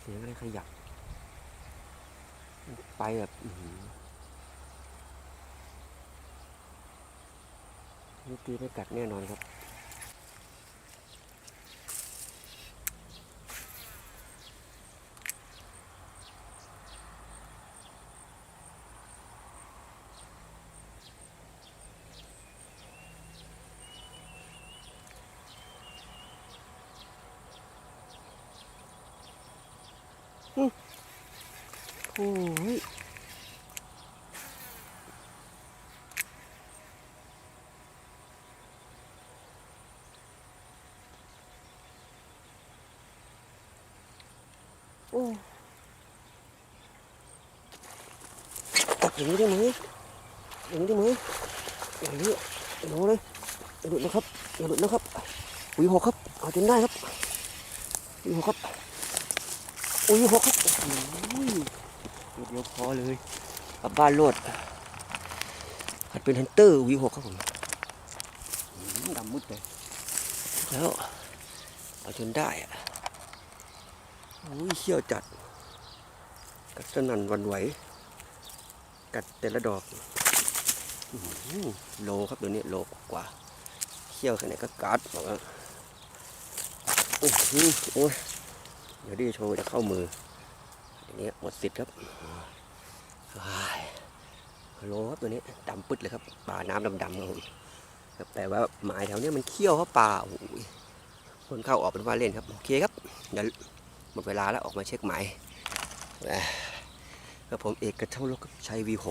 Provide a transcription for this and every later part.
เสียงอะไรขยับ ไปแบบอืนี่ตีไม่กัดแน่นอนครับ โอ้ยโอ้ตัดอย่างนี้ได้ไหมอย่างนี้ได้ไหมอย่างนี้โน้เลยอย่าหลุดนะครับอย่าหลุดนะครับอุ้ยหกครับเอาจนได้ครับอุ้ยหกครับ อุ้ยหกครับโอ้ยเดียวพอเลยกลับบ้านโลดหัดเป็นฮันเตอร์วีหกครับผมอืมดำมุดเลยแล้วเอาจนได้อะโอ้ยเขี้ยวจัด กัดสนั่นหวันไหว กัดแต่ละดอกอื้อหือโลครับเดี๋ยวนี้โลกว่าเขี้ยวแค่ไหนก็กัดบอกว่าอื้อหือโอ้ย เดี๋ยวดิโชว์จะเข้ามืออันนี้หมดสิทธิ์ครับว้ายฮัลโหลครับตัวนี้ดำปึ๊ดเลยครับปลาน้ำดำๆครับผมแต่ว่าหมายแถวเนี้ยมันเขี้ยวครับปลาโอ้โหคนเข้าออกเป็นว่าเล่นครับโอเคครับเดี๋ยวหมดเวลาแล้วออกมาเช็คหมายครับผมเอกกระเท่าลกครับใช้ V6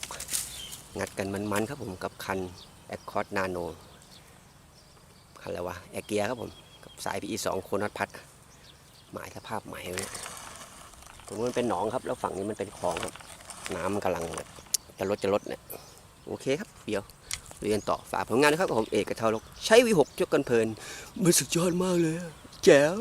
งัดกันมันๆครับผมกับคัน a c c o r d Nano คันอะไรวะแอเกียครับผมกับสาย PE 2 โคนัทพัด หมายสภาพหมายเนี่ยตรงนู้นมันเป็นหนองครับ แล้วฝั่งนี้มันเป็นคลองครับ น้ำกำลังจะลดจะลดเนี่ยโอเคครับเดี๋ยวเรียนต่อฝากผลงานนะครับผมเอกกระเทาลกใช้วีหกยกกันเพลินมันสุดยอดมากเลยแจ๋ว